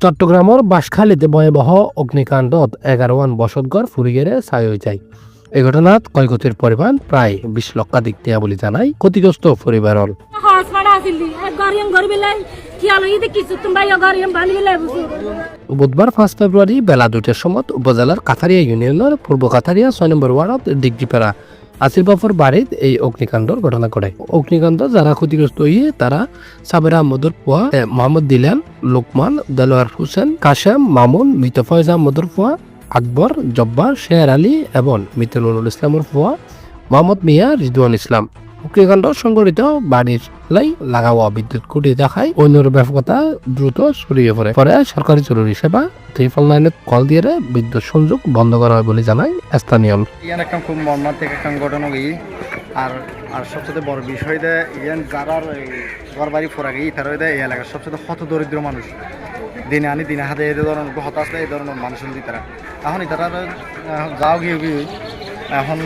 চট্টগ্রামৰ বাঁশখালীতে ভয়াবহ অগ্নিকাণ্ডত এগারোৱান বসতঘৰ ফুৰিগেৰে ছাই হৈ যায়। এই ঘটনাত ক্ষয়ক্ষতিৰ পৰিমাণ প্ৰায় বিশ লক্ষাধিক টকা বুলি বানি লাই বুঝু বুধবাৰ পাঁচ ফেব্ৰুৱাৰী বেলা দুটাৰ সময়ত উপজেলাৰ কাঠাৰীয়া ইউনিয়নৰ পূৰ্ব কাঠাৰীয়া ছয় নম্বৰ ৱাৰ্ডত ডিগ্ৰীপাৰা আছিল বাফর বাৰীত এই অগ্নিকাণ্ড ঘটনা ঘটে। অগ্নিকাণ্ড যারা ক্ষতিগ্রস্ত হয়ে তারা সাবের আহমদর পোয়া মোহাম্মদ দিলান লোকমান দেলোয়ার হুসেন কাশেম মামুন মৃত ফয়জ আহমদর পোয়া আকবর জব্বার শেয়ার আলী এবং মৃত নুরুল ইসলামের পোয়া মোহাম্মদ মিয়া রিজওয়ান ইসলাম অগ্নিকাণ্ড সংঘটিত বাড়ির লাগাওয়া বিদ্যুৎ খুঁটি দেখায় অন্যর ব্যাপকতা দ্রুত ছড়িয়ে পড়ে। পরে সরকারি জরুরি সেবা টেলিফোন লাইনে কল দিয়ে বিদ্যুৎ সংযোগ বন্ধ করা হয় বলে জানায় স্থানীয় ইয়ান একটা খুব মর্মান্তিক একটা ঘটনা গিয়ে আর আর সবচেয়ে বড় বিষয় দে ইয়ান যারা ঘর বাড়ি ফোরা গিয়ে তারা দেয় এই এলাকার সবচেয়ে হত দরিদ্র মানুষ। দিনে আনি, দিনে হাতে এই ধরনের হতাশ এই ধরনের মানুষ তারা। এখন তারা যাও গিয়ে গিয়ে এখন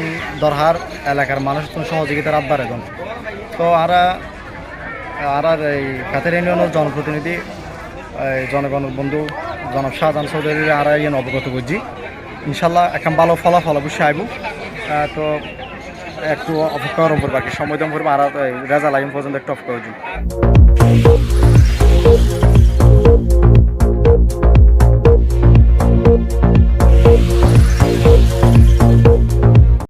দরহার এলাকার মানুষ তুমি সহযোগিতার আব্বার এখন তো আরা, আর এই কাতের ইউনিয়নের জনপ্রতিনিধি জনগণ বন্ধু জনাব শাহজাহান চৌধুরী আর ইয়ান অবগত করছি। ইনশাল্লাহ এখন ভালো ফলাফল অবশ্যই আইব। তো একটু অপেক্ষা করব বাকি সময় দাম করব আর রেজাল্ট আইন পর্যন্ত একটু অপেক্ষা করছি।